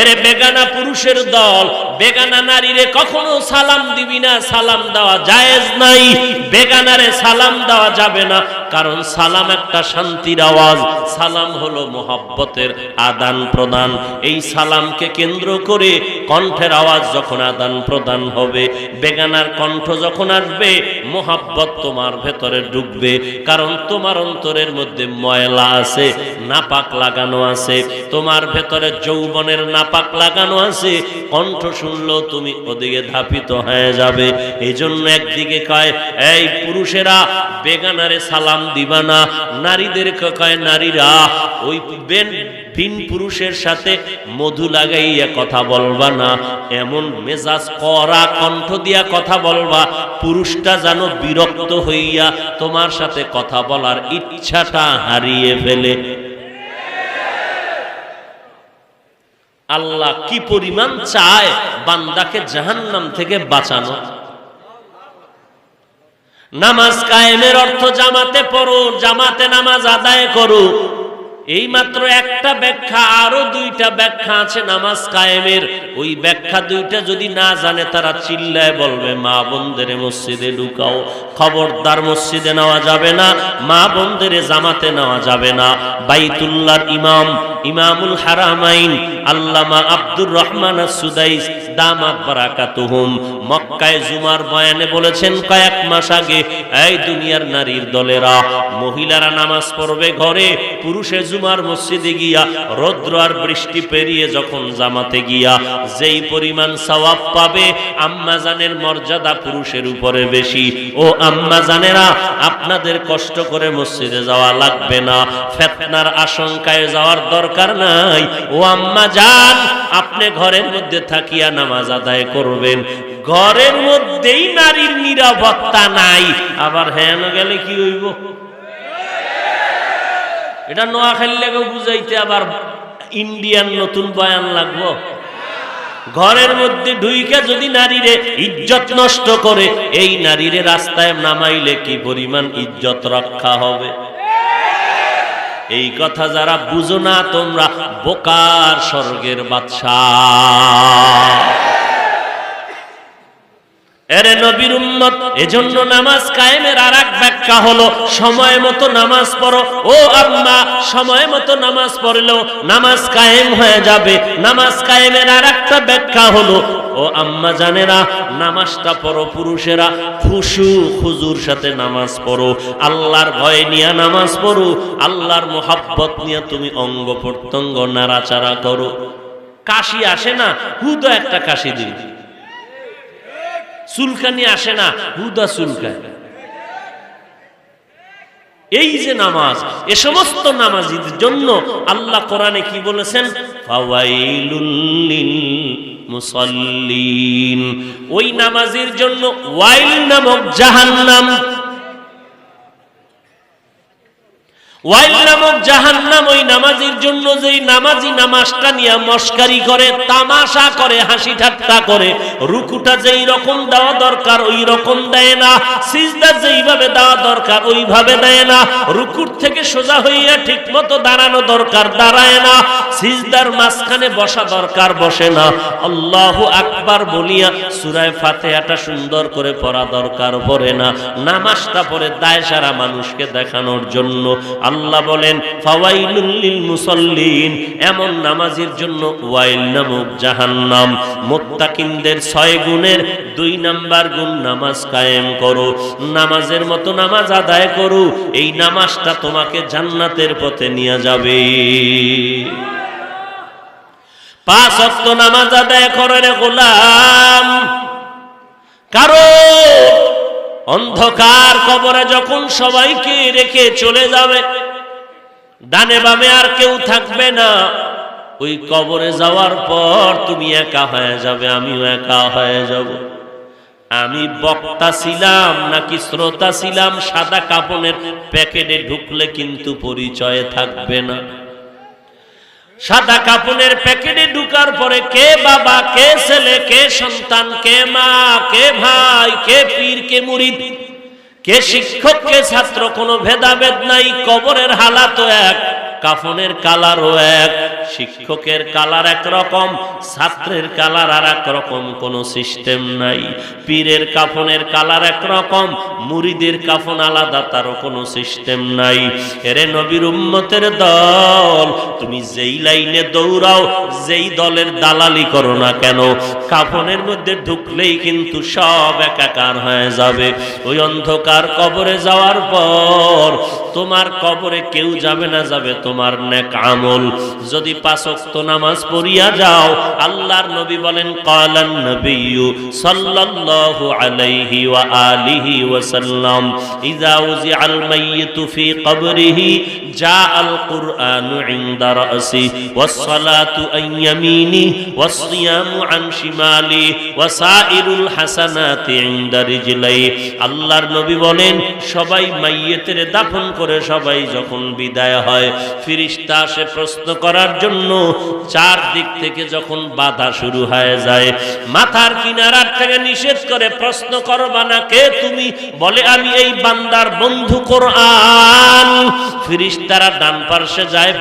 এরে বেগানা পুরুষের দল, বেগানা নারীরে কখনো সালাম দিবি না, সালাম দেওয়া জায়েজ নাই। বেগানারে সালাম দেওয়া যাবে না, কারণ সালাম একটা শান্তির আওয়াজ। সালাম হলো মোহাব্বতের আদান প্রদান। এই সালামকে কেন্দ্র করে কণ্ঠের আওয়াজ যখন আদান প্রদান হবে, বেগানার কণ্ঠ যখন আসবে, মোহাব্বত তোমার ভেতরে ঢুকবে কারণ তোমার অন্তরের মধ্যে ময়লা আছে, নাপাক লাগানো আছে, তোমার ভেতরে যৌবনের নাপাক লাগানো আছে, কণ্ঠ শুনলো, তুমি ওদিকে ধাপিত হয়ে যাবে। এই জন্য একদিকে কয়, এই পুরুষেরা বেগানারে সালাম দিবা না নারীদেরকে কয়, নারীরা, ওই বেন, ভিন পুরুষের সাথে মধু লাগাইয়া কথা বলবা না, এমন মেজাজ করা, কণ্ঠ দিয়া কথা বলবা, পুরুষটা যেন বিরক্ত হইয়া তোমার সাথে কথা বলার ইচ্ছাটা হারিয়ে ফেলে। আল্লাহ কি পরিমাণ চায় বান্দাকে জাহান্নাম থেকে বাঁচানো? নামাজ কায়েমের অর্থ জামাতে পড়ো জামাতে নামাজ আদায় করো এই মাত্র একটা ব্যাখ্যা, আরও দুইটা ব্যাখ্যা আছে নামাজ কায়েমের। ওই ব্যাখ্যা দুইটা যদি না জানে, তারা চিল্লায় বলবে, মা বোনদের মসজিদে ঢুকাও, খবরদার মসজিদে নেওয়া যাবে না, মা বোনদের জামাতে নেওয়া যাবে না। বাইতুল্লাহর ইমাম ইমামুল হারামাইন আল্লামা আব্দুর রহমান সুদাইস দামাত বারাকাতুহুম। মক্কায় জুমার বয়ানে বলেছেন, কয়েক মাস আগে, এই দুনিয়ার নারীর দলেরা, মহিলারা নামাজ পড়বে ঘরে, পুরুষে জুমার মসজিদে গিয়া রৌদ্র আর বৃষ্টি পেরিয়ে যখন জামাতে গিয়া যেই পরিমাণ সওয়াব পাবে, আম্মা জানের মর্যাদা পুরুষের উপরে বেশি। ও আম্মা জানেরা, আপনাদের কষ্ট করে মসজিদে যাওয়া লাগবে না। ফেতনার আশঙ্কায় যাওয়ার দরকার নাই। ও আম্মা জান আপনি ঘরের মধ্যে থাকিয়া নামাজ আদায় করবেন। ঘরের মধ্যেই নারীর নিরাপত্তা নাই। আবার হ্যাঁ গেলে কি হইব? এটা নোয়াখালী লেগে বুঝাইতে আবার ইন্ডিয়ান নতুন বয়ান লাগবো। ঘরের মধ্যে ঢুইকে যদি নারীরে ইজ্জত নষ্ট করে, এই নারীরে রাস্তায় নামাইলে কি পরিমাণ ইজ্জত রক্ষা হবে? এই কথা যারা বুঝো না, তোমরা বোকার স্বর্গের বাদশাহ। এরে নবীর উম্মত, এজন্য নামাজ কায়েমের আর এক ব্যাখ্যা হলো, সময় মতো নামাজ পড়ো। ও আম্মা, সময় মতো নামাজ পড়লেও নামাজ কায়েম হয়ে যাবে। নামাজ কায়েমের আর একটা ব্যাখ্যা হলো ও আম্মা জানেরা, নামাজটা পড়ো পুরুষেরা, খুশু খুজুর সাথে নামাজ পড়ো। আল্লাহর ভয় নিয়ে নামাজ পড়ো, আল্লাহর মোহাব্বত নিয়ে তুমি অঙ্গ প্রত্যঙ্গ নাড়াচাড়া করো। কাশি আসে না, হুদ একটা কাশি দিন। চুলকানি আসে না, হুদা চুলকায়। এই যে নামাজ, এ সমস্ত নামাজিদের জন্য আল্লাহ কোরআনে কি বলেছেন? ফাওয়াইলুল লিল মুসাল্লিন। ওই নামাজের জন্য ওয়াইল নামক জাহান্নাম ওয়াইল নামক জাহান্নাম ওই নামাজের জন্য যেই নামাজি নামাজটা নিয়ে মস্কারি করে, তামাশা করে, হাসি ঠাট্টা করে, রুকুটা যেই রকম দেওয়া দরকার ওই রকম দেয় না, সিজদা যেইভাবে দেওয়া দরকার ওইভাবে দেয় না, রুকুর থেকে সোজা হইয়া ঠিক মতো দাঁড়ানো দরকার, দাঁড়ায় না, সিজদার মাঝখানে বসা দরকার, বসে না। আল্লাহ আকবার বলিয়া সুরায় সুন্দর করে পড়া দরকার, পড়ে না। নামাজটা পড়ে দায় সারা মানুষকে দেখানোর জন্য। আল্লাহ বলেন, ফাওয়াইলুল মুসল্লিন, এমন নামাজের জন্য ওয়াইল নামক জাহান্নাম। মুত্তাকিনদের ছয় গুণের দুই নাম্বার গুণ নামাজ কায়েম করো। নামাজের মতো নামাজ আদায় করো, এই নামাজটা তোমাকে জান্নাতের পথে নিয়ে যাবে। পাঁচ অক্ত নামাজ আদায় করে রে গোলাম। কারও অন্ধকার কবরে যখন সবাইকে রেখে চলে যাবে ডানে বামে আর কেউ থাকবে না। ওই কবরে যাওয়ার পর তুমি একা হয়ে যাবে, আমিও একা হয়ে যাব। আমি বক্তা ছিলাম নাকি শ্রোতা ছিলাম, সাদা কাপনের প্যাকেটে ঢুকলে কিন্তু পরিচয় থাকবে না। সাদা কাপনের প্যাকেটে ঢুকার পরে কে বাবা, কে ছেলে, কে সন্তান, কে মা, কে ভাই, কে পীর, কে মুরিদ কে শিক্ষক কে ছাত্র কোনো ভেদাভেদ নাই কবরের হালাত এক কাফনের কালারও এক। শিক্ষকের কালার এক রকম ছাত্রের কালার আর এক রকম কোনো সিস্টেম নাই। পীরের কাফনের কালার এক রকম মুরিদের কাফন আলাদা, তারও কোনো সিস্টেম নাই। এরে নবীর উম্মতের দল, তুমি যেই লাইনে দৌড়াও, যেই দলের দালালি করো না কেন? কাফনের মধ্যে ঢুকলেই কিন্তু সব একাকার হয়ে যাবে। ওই অন্ধকার কবরে যাওয়ার পর তোমার কবরে কেউ যাবে না, যাবে তোমার নেক আমল। যদি পাঁচক্ত নামাজ পড়িয়া যাও, আল্লাহর নবী বলেন, কালান নবিয়্যু সাল্লাল্লাহু আলাইহি ওয়া আলিহি ওয়া সাল্লাম ইযা উযিআল মাইয়িতু ফি কবরিহি জাআল কুরআনু ইনদা রাসি ওয়াস সালাতু আন ইয়ামিনি ওয়াস সিয়ামু আন শিমালি ওয়া সাইরুল হাসানাতি ইনদা রিজলাই। আল্লাহর নবী বলেন, সবাই মাইয়েতের দাফন করে সবাই যখন বিদায় হয়, ফিরিস্তা আসে প্রশ্ন করার জন্য চার দিক থেকে যখন বাধা শুরু হয়ে যায়, মাথার কিনারার থেকে নিষেধ করে প্রশ্ন করবা না, কে তুমি? বলে, আমি এই বান্দার বন্ধু কোরআন। ফিরিস্তারা ডান পার্শ্বে যায়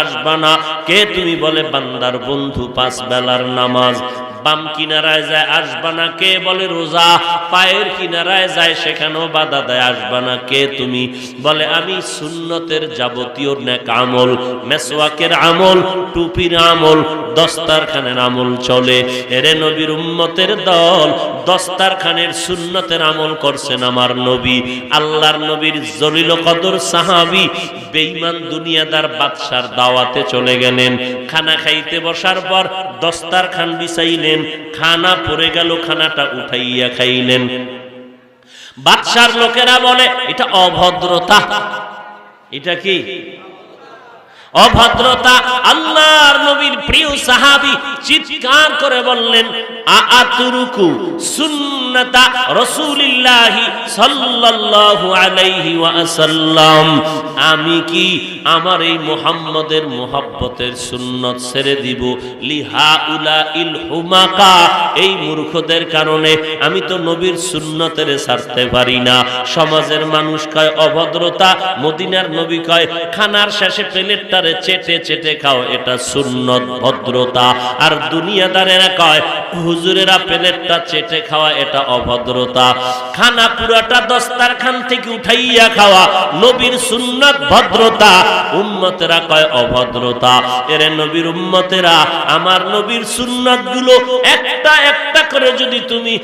আসবা না, কে তুমি? বলে, বান্দার বন্ধু পাঁচ বেলার নামাজ। বাম কিনারায় যায়, আসবা না কে বলে রোজা? পায়ের কিনারায় যায়, সেখানেও বাধা দেয়, আসবা না কে তুমি? বলে, আমি সুন্নতের যাবতীয় নেক আমল, মেসওয়াকের আমল, টুপির আমল, দস্তারখানের আমল চলে। এরে নবীর উম্মতের দল, দস্তারখানের সুন্নতের আমল করছেন আমার নবী। আল্লাহর নবীর জলিল কদর সাহাবি বেঈমান দুনিয়াদার বাদশার দাওয়াতে চলে গেলেন। খানা খাইতে বসার পর দস্তারখান বিছাইলেন। খানা পরে গেল, খানাটা উঠাইয়া খাইলেন। বাদশার লোকেরা বলে, এটা অভদ্রতা। এটা কি? অভদ্রতা। আল্লাহর নবীর প্রিয় সাহাবী চিৎকার করে বললেন আআতুরুকু সুন্নাতা রাসূলিল্লাহি সাল্লাল্লাহু আলাইহি ওয়াসাল্লাম। আমি কি আমার এই মুহাম্মদের মোহাব্বতের সুন্নত ছেড়ে দিব? লিহা উলা ইল হুমাকা। এই মূর্খদের কারণে আমি তো নবীর সুন্নতের ছাড়তে পারি না। সমাজের মানুষ কয় অভদ্রতা, মদিনার নবী কয়, খানার শেষে প্লেটটারে চেটে চেটে খাও, এটা সুন্নত, ভদ্রতা। আর দুনিয়াদারেরা কয় হুজুরেরা প্লেটটা চেটে খাওয়া, এটা অভদ্রতা। খানা পুরাটা দস্তার খান থেকে উঠাইয়া খাওয়া, নবীর সুন্নত ভদ্রতা। উম্মতেরা কয় অভদ্রতা। এরে নবীর উম্মতেরা, আমার নবীর সুন্নতগুলো একটা একটা করে যদি তুমি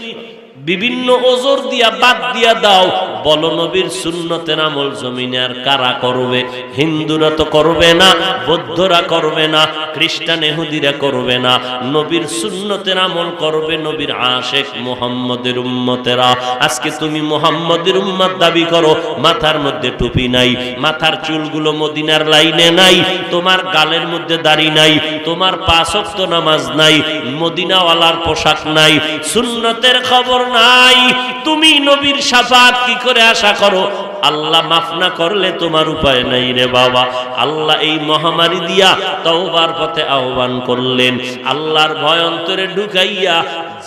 বিভিন্ন ওজোর দিয়া বাদ দিয়া দাও বলো নবীর সুন্নতের আমল জমিনে আর কারা করবে? হিন্দুরা তো করবে না, বৌদ্ধরা করবে না, খ্রিস্টান এহুদিরা করবে না। নবীর সুন্নতের আমল করবে নবীর আশেক মোহাম্মদের উম্মতেরা। আজকে তুমি মোহাম্মদের উম্মত দাবি করো, মাথার মধ্যে টুপি নাই, মাথার চুলগুলো মদিনার লাইনে নাই, তোমার গালের মধ্যে দাড়ি নাই, তোমার পাঁচক্ত নামাজ নাই, মদিনাওয়ালার পোশাক নাই, সুন্নতের খবর নাই। তুমি নবীর সাফাত কি করে আশা করো, আল্লাহ মাফ না করলে তোমার উপায় নাই রে বাবা। আল্লাহ এই মহামারী দিয়া তওবার পথে আহ্বান করলেন। আল্লাহর ভয় অন্তরে ঢুকাইয়া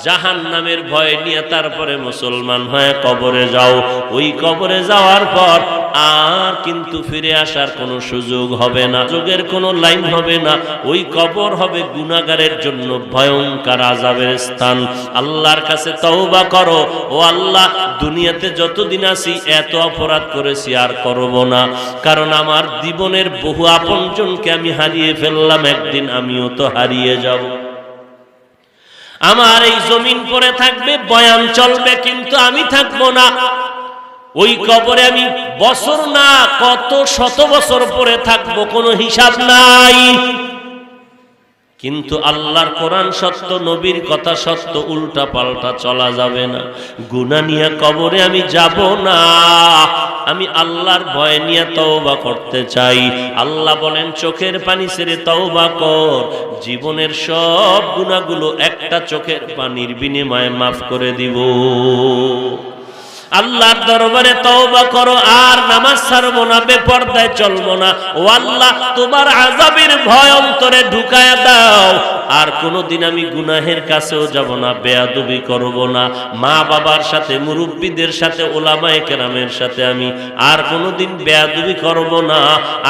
জাহান নামের ভয় নিয়ে তারপরে মুসলমান হয়ে কবরে যাও। ওই কবরে যাওয়ার পর আর কিন্তু ফিরে আসার কোনো সুযোগ হবে না, যোগের কোনো লাইন হবে না। ওই কবর হবে গুনাগারের জন্য ভয়ঙ্কর আজাবের স্থান। আল্লাহর কাছে তওবা করো। ও আল্লাহ, দুনিয়াতে যতদিন আছি এত অপরাধ করেছি আর করব না। কারণ আমার জীবনের বহু আপনজনকে আমি হারিয়ে ফেললাম, একদিন আমিও তো হারিয়ে যাব। আমার এই জমিন পরে থাকবে, বয়ান চলবে, কিন্তু আমি থাকব না। ওই কবরে আমি বছর না, কত শত বছর পরে থাকব, কোনো হিসাব নাই। কিন্তু আল্লাহর কোরআন সত্য, নবীর কথা সত্য, উল্টা পাল্টা চলা যাবে না। গুনা নিয়ে কবরে আমি যাব না। আমি আল্লাহর ভয় নিয়ে তওবা করতে চাই। আল্লাহ বলেন, চোখের পানি ছেড়ে তওবা কর। জীবনের সব গুণাগুলো একটা চোখের পানির বিনিময়ে মাফ করে দিব। আল্লাহর দরবারে তওবা করো, আর নামাজ ছাড়বো না, বেপর্দায় চলবো না। ও আল্লাহ তোমার আজাবের ভয় অন্তরে ঢুকায় দাও। আর কোনোদিন আমি গুনাহের কাছেও যাব না, বেয়াদবি করব না। মা বাবার সাথে, মুরব্বীদের সাথে, ওলামায়ে কেরামের সাথে আমি আর কোনোদিন বেয়াদবি করব না,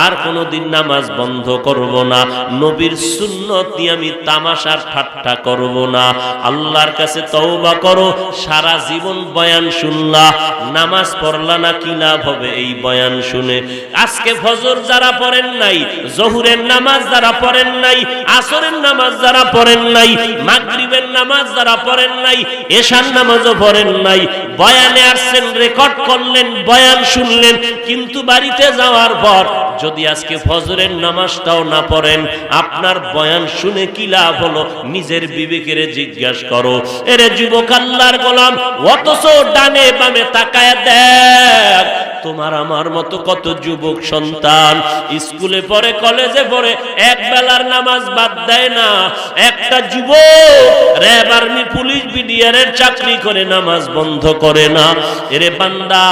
আর কোনোদিন নামাজ বন্ধ করব না। নবীর সুন্নত আমি তামাশার ঠাট্টা করব না। আল্লাহর কাছে তওবা করো, সারা জীবন বয়ান শুনলা, নামাজ পড়লা না কি লাভ হবে এই বয়ান শুনে। আজকে ফজর যারা পড়েন নাই, জহুরের নামাজ যারা পড়েন নাই, আসরের নামাজ যারা পড়েন নাই, মাগরিবের নামাজ যারা পড়েন নাই, এশার নামাজও পড়েন নাই, বয়ানে আসছেন, রেকর্ড করলেন, বয়ান শুনলেন, কিন্তু বাড়িতে যাওয়ার পর যদি আজকে ফজরের নামাজটাও না পড়েন, আপনার বয়ান শুনে কি লাভ হলো? নিজের বিবেকের জিজ্ঞাসা করো। এরে যুবক আল্লাহর গোলাম, অথচ ডানে বামে তাকায় দেখ তোমার আমার মতো কত যুবক সন্তান? স্কুলে পড়ে, কলেজে পড়ে এক বেলার নামাজ বাদ দেয় না। একটা যুবক র্যাব আর্মি, পুলিশ বিডিআরের চাকরি করে, নামাজ বন্ধ করে না। এরে বান্দা,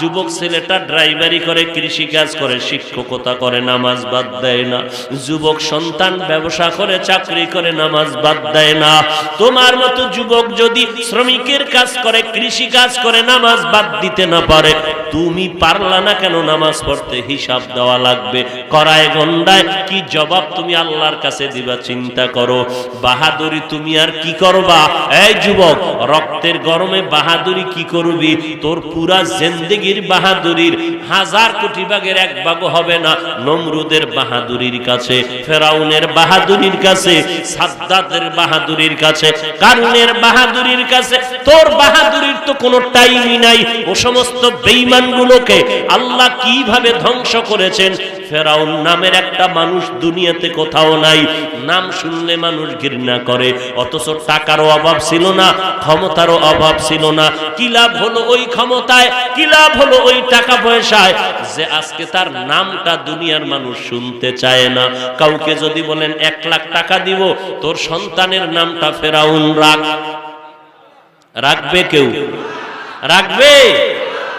যুবক ছেলেটা ড্রাইভারি করে কৃষি কাজ করে, শিক্ষকতা করে, নামাজ বাদ দেয় না। যুবক সন্তান ব্যবসা করে, চাকরি করে, নামাজ বাদ দেয় না। তোমার মতো যুবক যদি শ্রমিকের কাজ করে কৃষি কাজ করে, নামাজ বাদ দিতে না পারে, তুমি পারলা না কেন নামাজ পড়তে হিসাব দেওয়া লাগবে? করায় গন্ডায় কি জবাব তুমি আল্লাহর কাছে দিবা, চিন্তা করো। বাহাদুরি তুমি আর কি করবা? এই যুবক, রক্তের গরমে বাহাদুরি কি করবি? তোর পুরা জিন্দেগির বাহাদুরির হাজার কোটি ভাগের এক ভাগ হবে না নমরুদের বাহাদুরির কাছে, ফেরাউনের বাহাদুরির কাছে সাদ্দাতের বাহাদুরির কাছে, কারুনের বাহাদুরির কাছে। তোর বাহাদুরির তো কোনো টাইমই নাই। ও সমস্ত বেঈমানগুলোকে আল্লাহ কীভাবে ধ্বংস করেছেন? ফেরাউন নামের একটা মানুষ দুনিয়াতে কোথাও নাই। নাম শুনলে মানুষ ঘৃণা করে। অথচ টাকারও অভাব ছিল না, ক্ষমতারও অভাব ছিল না। কি লাভ হলো ওই ক্ষমতায়? কি লাভ হলো ওই টাকা পয়সায়? যে আজকে তার নামটা দুনিয়ার মানুষ শুনতে চায় না। কাউকে যদি বলেন, এক লাখ টাকা দিব, তোর সন্তানের নামটা ফেরাউন রাখ। রাখবে কেউ? রাখবে?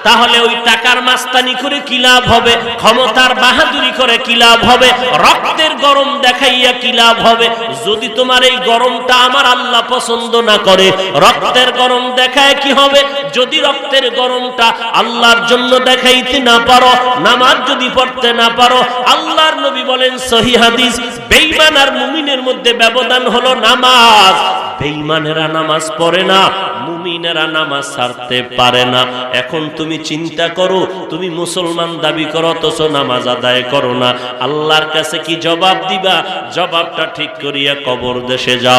তাহলে ওই টাকার মাস্তানি করে কি লাভ হবে? ক্ষমতার বাহাদুরি করে কি লাভ হবে? রক্তের গরম দেখাইয়া কি লাভ হবে? যদি তোমার এই গরমটা আমার আল্লাহ পছন্দ না করে, রক্তের গরম দেখায় কি হবে? যদি রক্তের গরমটা আল্লাহর জন্য দেখাইতে না পারো, নামাজ যদি পড়তে না পারো, আল্লাহর নবী বলেন সহি হাদিস, বেঈমান আর মুমিনের মধ্যে ব্যবধান হলো নামাজ। বেঈমানেরা নামাজ পড়ে না, মুমিনেরা নামাজ ছাড়তে পারে না। এখন তুমি চিন্তা করো, তুমি মুসলমান দাবি করো, অথচ নামাজ আদায় করো না। আল্লাহর কাছে কি জবাব দিবা? জবাবটা ঠিক করিয়া কবর দেশে যাও।